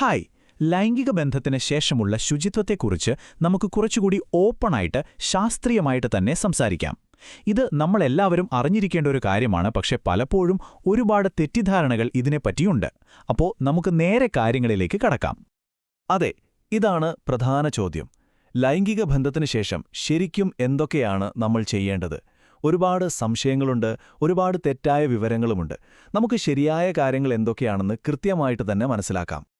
Hi. ലൈംഗിക ബന്ധത്തിന് ശേഷമുള്ള ശുചിത്വത്തെക്കുറിച്ച് നമുക്ക് കുറച്ചുകൂടി ഓപ്പണായിട്ട് ശാസ്ത്രീയമായിട്ട് തന്നെ സംസാരിക്കാം. ഇത് നമ്മളെല്ലാവരും അറിഞ്ഞിരിക്കേണ്ട ഒരു കാര്യമാണ് പക്ഷെ പലപ്പോഴും ഒരുപാട് തെറ്റിദ്ധാരണകൾ ഇതിനെപ്പറ്റിയുണ്ട്. അപ്പോൾ നമുക്ക് നേരെ കാര്യങ്ങളിലേക്ക് കടക്കാം. അതെ ഇതാണ് പ്രധാന ചോദ്യം. ലൈംഗിക ബന്ധത്തിന് ശേഷം ശരിക്കും എന്തൊക്കെയാണ് നമ്മൾ ചെയ്യേണ്ടത്? ഒരുപാട് സംശയങ്ങളുണ്ട് ഒരുപാട് തെറ്റായ വിവരങ്ങളുമുണ്ട്. നമുക്ക് ശരിയായ കാര്യങ്ങൾ എന്തൊക്കെയാണെന്ന് കൃത്യമായിട്ട് തന്നെ മനസ്സിലാക്കാം.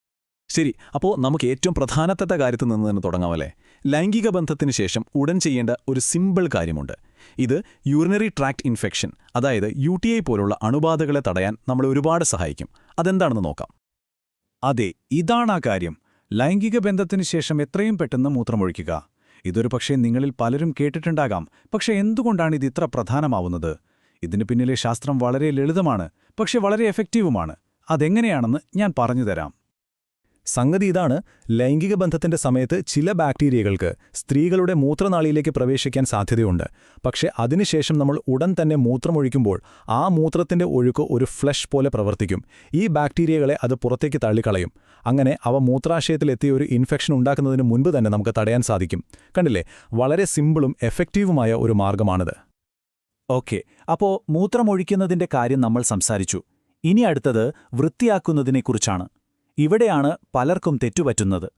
ശരി അപ്പോൾ നമുക്ക് ഏറ്റവും പ്രധാനപ്പെട്ട കാര്യത്തിൽ നിന്ന് തന്നെ തുടങ്ങാമല്ലേ ലൈംഗിക ബന്ധത്തിന് ശേഷം ഉടൻ ചെയ്യേണ്ട ഒരു സിമ്പിൾ കാര്യമുണ്ട്. ഇത് യൂറിനറി ട്രാക്ട് ഇൻഫെക്ഷൻ അതായത് യു പോലുള്ള അണുബാധകളെ തടയാൻ നമ്മൾ ഒരുപാട് സഹായിക്കും. അതെന്താണെന്ന് നോക്കാം. അതെ ഇതാണ് ആ കാര്യം. ലൈംഗിക ബന്ധത്തിന് ശേഷം എത്രയും പെട്ടെന്ന് മൂത്രമൊഴിക്കുക. ഇതൊരു പക്ഷേ നിങ്ങളിൽ പലരും കേട്ടിട്ടുണ്ടാകാം. പക്ഷേ എന്തുകൊണ്ടാണ് ഇത് ഇത്ര പ്രധാനമാവുന്നത്? ഇതിന് പിന്നിലെ ശാസ്ത്രം വളരെ ലളിതമാണ് പക്ഷേ വളരെ എഫക്റ്റീവുമാണ് അതെങ്ങനെയാണെന്ന് ഞാൻ പറഞ്ഞുതരാം സംഗതി ഇതാണ് ലൈംഗിക ബന്ധത്തിന്റെ സമയത്ത് ചില ബാക്ടീരിയകൾക്ക് സ്ത്രീകളുടെ മൂത്രനാളിയിലേക്ക് പ്രവേശിക്കാൻ സാധ്യതയുണ്ട്. പക്ഷേ അതിനുശേഷം നമ്മൾ ഉടൻ തന്നെ മൂത്രമൊഴിക്കുമ്പോൾ ആ മൂത്രത്തിന്റെ ഒഴുക്ക് ഒരു ഫ്ലഷ് പോലെ പ്രവർത്തിക്കും. ഈ ബാക്ടീരിയകളെ അത് പുറത്തേക്ക് തള്ളിക്കളയും. അങ്ങനെ അവ മൂത്രാശയത്തിലെത്തിയ ഒരു ഇൻഫെക്ഷൻ ഉണ്ടാക്കുന്നതിന് മുൻപ് തന്നെ നമുക്ക് തടയാൻ സാധിക്കും. കണ്ടില്ലേ? വളരെ സിമ്പിളും എഫക്റ്റീവുമായ ഒരു മാർഗമാണിത്. ഓക്കെ അപ്പോൾ മൂത്രമൊഴിക്കുന്നതിന്റെ കാര്യം നമ്മൾ സംസാരിച്ചു. ഇനി അടുത്തത് വൃത്തിയാക്കുന്നതിനെക്കുറിച്ചാണ്. ഇവിടെയാണ് പലർക്കും തെറ്റുപറ്റുന്നത്.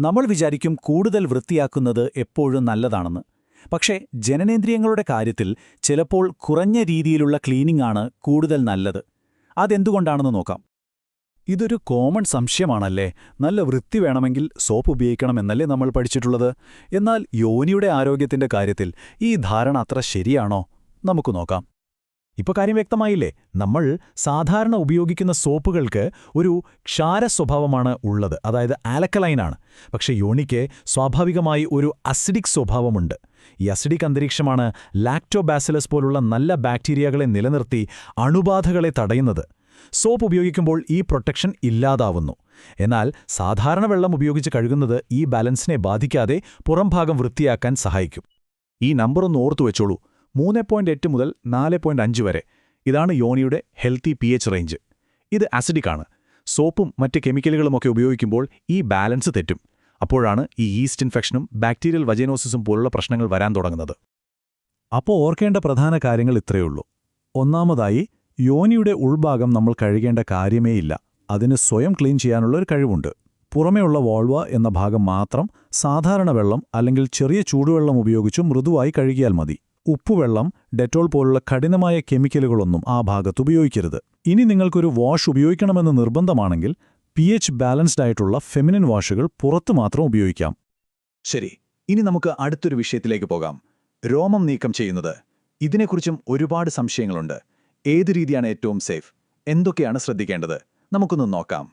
നമ്മൾ വിചാരിക്കും കൂടുതൽ വൃത്തിയാക്കുന്നത് എപ്പോഴും നല്ലതാണെന്ന്. പക്ഷേ ജനനേന്ദ്രിയങ്ങളുടെ കാര്യത്തിൽ ചിലപ്പോൾ കുറഞ്ഞ രീതിയിലുള്ള ക്ലീനിംഗ് ആണ് കൂടുതൽ നല്ലത്. അതെന്തുകൊണ്ടാണെന്ന് നോക്കാം. ഇതൊരു കോമൺ സംശയമാണല്ലേ? നല്ല വൃത്തി വേണമെങ്കിൽ സോപ്പ് ഉപയോഗിക്കണമെന്നല്ലേ നമ്മൾ പഠിച്ചിട്ടുള്ളത്? എന്നാൽ യോനിയുടെ ആരോഗ്യത്തിന്റെ കാര്യത്തിൽ ഈ ധാരണ അത്ര ശരിയാണോ? നമുക്ക് നോക്കാം. ഇപ്പൊ കാര്യം വ്യക്തമായില്ലേ? നമ്മൾ സാധാരണ ഉപയോഗിക്കുന്ന സോപ്പുകൾക്ക് ഒരു ക്ഷാര സ്വഭാവമാണ് ഉള്ളത്. അതായത് ആലക്കലൈനാണ് പക്ഷെ യോണിക്ക് സ്വാഭാവികമായി ഒരു അസിഡിക് സ്വഭാവമുണ്ട്. ഈ അസിഡിക് അന്തരീക്ഷമാണ് ലാക്ടോബാസിലസ് പോലുള്ള നല്ല ബാക്ടീരിയകളെ നിലനിർത്തി അണുബാധകളെ തടയുന്നത്. സോപ്പ് ഉപയോഗിക്കുമ്പോൾ ഈ പ്രൊട്ടക്ഷൻ ഇല്ലാതാവുന്നു. എന്നാൽ സാധാരണ വെള്ളം ഉപയോഗിച്ച് കഴുകുന്നത് ഈ ബാലൻസിനെ ബാധിക്കാതെ പുറംഭാഗം വൃത്തിയാക്കാൻ സഹായിക്കും. ഈ നമ്പറൊന്ന് ഓർത്തു വെച്ചോളൂ. മൂന്ന് പോയിന്റ് എട്ട് മുതൽ നാല് പോയിന്റ് അഞ്ച് വരെ. ഇതാണ് യോണിയുടെ ഹെൽത്തി പി എച്ച് റേഞ്ച് ഇത് ആസിഡിക് ആണ്. സോപ്പും മറ്റ് കെമിക്കലുകളുമൊക്കെ ഉപയോഗിക്കുമ്പോൾ ഈ ബാലൻസ് തെറ്റും. അപ്പോഴാണ് ഈ ഈസ്റ്റ് ഇൻഫെക്ഷനും ബാക്ടീരിയൽ വജൈനോസിസും പോലുള്ള പ്രശ്നങ്ങൾ വരാൻ തുടങ്ങുന്നത്. അപ്പോൾ ഓർക്കേണ്ട പ്രധാന കാര്യങ്ങൾ ഇത്രയുള്ളൂ ഒന്നാമതായി യോനിയുടെ ഉൾഭാഗം നമ്മൾ കഴുകേണ്ട കാര്യമേയില്ല അതിന് സ്വയം ക്ലീൻ ചെയ്യാനുള്ള ഒരു കഴിവുണ്ട്. പുറമേയുള്ള വോൾവ എന്ന ഭാഗം മാത്രം സാധാരണ വെള്ളം അല്ലെങ്കിൽ ചെറിയ ചൂടുവെള്ളം ഉപയോഗിച്ച് മൃദുവായി കഴുകിയാൽ മതി. ഉപ്പുവെള്ളം ഡെറ്റോൾ പോലുള്ള കഠിനമായ കെമിക്കലുകളൊന്നും ആ ഭാഗത്ത് ഉപയോഗിക്കരുത്. ഇനി നിങ്ങൾക്കൊരു വാഷ് ഉപയോഗിക്കണമെന്ന് നിർബന്ധമാണെങ്കിൽ പി എച്ച് ബാലൻസ്ഡ് ആയിട്ടുള്ള ഫെമിനിൻ വാഷുകൾ പുറത്തു മാത്രം ഉപയോഗിക്കാം. ശരി ഇനി നമുക്ക് അടുത്തൊരു വിഷയത്തിലേക്ക് പോകാം. രോമം നീക്കം ചെയ്യുന്നത്. ഇതിനെക്കുറിച്ചും ഒരുപാട് സംശയങ്ങളുണ്ട്. ഏത് രീതിയാണ് ഏറ്റവും സേഫ്? എന്തൊക്കെയാണ് ശ്രദ്ധിക്കേണ്ടത്? നമുക്കൊന്ന് നോക്കാം.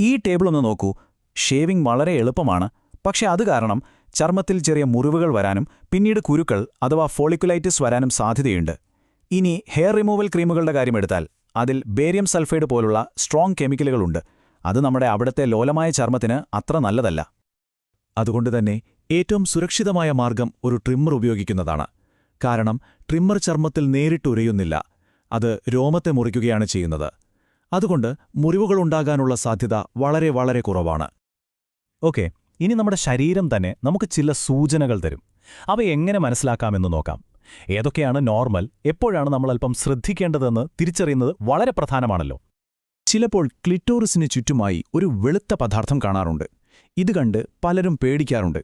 ഈ ടേബിൾ ഒന്ന് നോക്കൂ. ഷേവിംഗ് വളരെ എളുപ്പമാണ്. പക്ഷെ അത് കാരണം ചർമ്മത്തിൽ ചെറിയ മുറിവുകൾ വരാനും പിന്നീട് കുരുക്കൾ അഥവാ ഫോളിക്കുലൈറ്റിസ് വരാനും സാധ്യതയുണ്ട്. ഇനി ഹെയർ റിമൂവൽ ക്രീമുകളുടെ കാര്യമെടുത്താൽ അതിൽ ബേരിയം സൾഫൈഡ് പോലുള്ള സ്ട്രോങ് കെമിക്കലുകളുണ്ട്. അത് നമ്മുടെ അവിടുത്തെ ലോലമായ ചർമ്മത്തിന് അത്ര നല്ലതല്ല. അതുകൊണ്ട് തന്നെ ഏറ്റവും സുരക്ഷിതമായ മാർഗം ഒരു ട്രിമ്മർ ഉപയോഗിക്കുന്നതാണ്. കാരണം ട്രിമ്മർ ചർമ്മത്തിൽ നേരിട്ട് ഉരയുന്നില്ല. അത് രോമത്തെ മുറിക്കുകയാണ് ചെയ്യുന്നത്. അതുകൊണ്ട് മുറിവുകളുണ്ടാകാനുള്ള സാധ്യത വളരെ വളരെ കുറവാണ്. ഓക്കെ. ഇനി നമ്മുടെ ശരീരം തന്നെ നമുക്ക് ചില സൂചനകൾ തരും. അവ എങ്ങനെ മനസ്സിലാക്കാമെന്ന് നോക്കാം. ഏതൊക്കെയാണ് നോർമൽ എപ്പോഴാണ് നമ്മൾ അല്പം ശ്രദ്ധിക്കേണ്ടതെന്ന് തിരിച്ചറിയുന്നത് വളരെ പ്രധാനമാണല്ലോ. ചിലപ്പോൾ ക്ലിറ്റോറിസിന് ചുറ്റുമായി ഒരു വെളുത്ത പദാർത്ഥം കാണാറുണ്ട്. ഇത് കണ്ട് പലരും പേടിക്കാറുണ്ട്.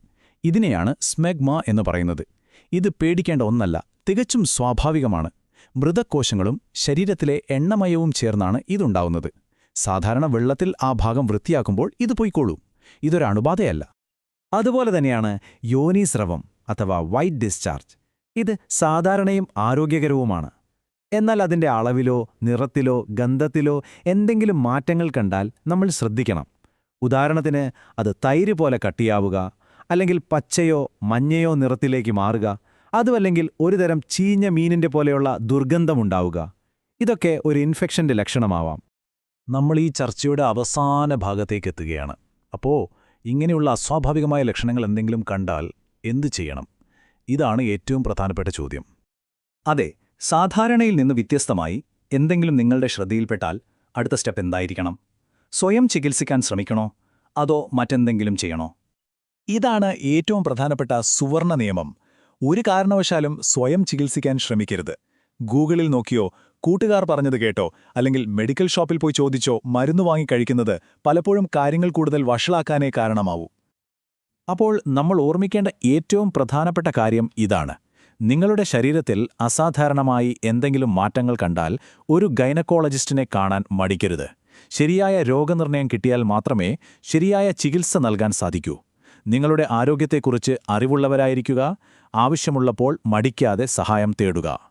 ഇതിനെയാണ് സ്മെഗ്മ എന്ന് പറയുന്നത്. ഇത് പേടിക്കേണ്ട ഒന്നല്ല തികച്ചും സ്വാഭാവികമാണ്. മൃതകോശങ്ങളും ശരീരത്തിലെ എണ്ണമയവും ചേർന്നാണ് ഇതുണ്ടാവുന്നത്. സാധാരണ വെള്ളത്തിൽ ആ ഭാഗം വൃത്തിയാക്കുമ്പോൾ ഇത് പൊയ്ക്കോളൂ. ഇതൊരു അണുബാധയല്ല. അതുപോലെ തന്നെയാണ് യോനീസ്രവം അഥവാ വൈറ്റ് ഡിസ്ചാർജ്. ഇത് സാധാരണയും ആരോഗ്യകരവുമാണ്. എന്നാൽ അതിന്റെ അളവിലോ നിറത്തിലോ ഗന്ധത്തിലോ എന്തെങ്കിലും മാറ്റങ്ങൾ കണ്ടാൽ നമ്മൾ ശ്രദ്ധിക്കണം. ഉദാഹരണത്തിന് അത് തൈര് പോലെ കട്ടിയാവുക അല്ലെങ്കിൽ പച്ചയോ മഞ്ഞയോ നിറത്തിലേക്ക് മാറുക അതുമല്ലെങ്കിൽ ഒരുതരം ചീഞ്ഞ മീനിന്റെ പോലെയുള്ള ദുർഗന്ധമുണ്ടാവുക. ഇതൊക്കെ ഒരു ഇൻഫെക്ഷന്റെ ലക്ഷണമാവാം. നമ്മൾ ഈ ചർച്ചയുടെ അവസാന ഭാഗത്തേക്ക് എത്തുകയാണ്. അപ്പോ ഇങ്ങനെയുള്ള അസ്വാഭാവികമായ ലക്ഷണങ്ങൾ എന്തെങ്കിലും കണ്ടാൽ എന്തു ചെയ്യണം? ഇതാണ് ഏറ്റവും പ്രധാനപ്പെട്ട ചോദ്യം. അതെ സാധാരണയിൽ നിന്ന് വ്യത്യസ്തമായി എന്തെങ്കിലും നിങ്ങളുടെ ശ്രദ്ധയിൽപ്പെട്ടാൽ അടുത്ത സ്റ്റെപ്പ് എന്തായിരിക്കണം? സ്വയം ചികിത്സിക്കാൻ ശ്രമിക്കണോ? അതോ മറ്റെന്തെങ്കിലും ചെയ്യണോ? ഇതാണ് ഏറ്റവും പ്രധാനപ്പെട്ട സുവർണ നിയമം. ഒരു കാരണവശാലും സ്വയം ചികിത്സിക്കാൻ ശ്രമിക്കരുത്. ഗൂഗിളിൽ നോക്കിയോ കൂട്ടുകാർ പറഞ്ഞത് കേട്ടോ. അല്ലെങ്കിൽ മെഡിക്കൽ ഷോപ്പിൽ പോയി ചോദിച്ചോ മരുന്ന് വാങ്ങി കഴിക്കുന്നത് പലപ്പോഴും കാര്യങ്ങൾ കൂടുതൽ വഷളാക്കാനേ കാരണമാവൂ. അപ്പോൾ നമ്മൾ ഓർമ്മിക്കേണ്ട ഏറ്റവും പ്രധാനപ്പെട്ട കാര്യം ഇതാണ്. നിങ്ങളുടെ ശരീരത്തിൽ അസാധാരണമായി എന്തെങ്കിലും മാറ്റങ്ങൾ കണ്ടാൽ ഒരു ഗൈനക്കോളജിസ്റ്റിനെ കാണാൻ മടിക്കരുത്. ശരിയായ രോഗനിർണയം കിട്ടിയാൽ മാത്രമേ ശരിയായ ചികിത്സ നൽകാൻ സാധിക്കൂ. നിങ്ങളുടെ ആരോഗ്യത്തെക്കുറിച്ച് അറിവുള്ളവരായിരിക്കുക ആവശ്യമുള്ളപ്പോൾ മടിക്കാതെ സഹായം തേടുക.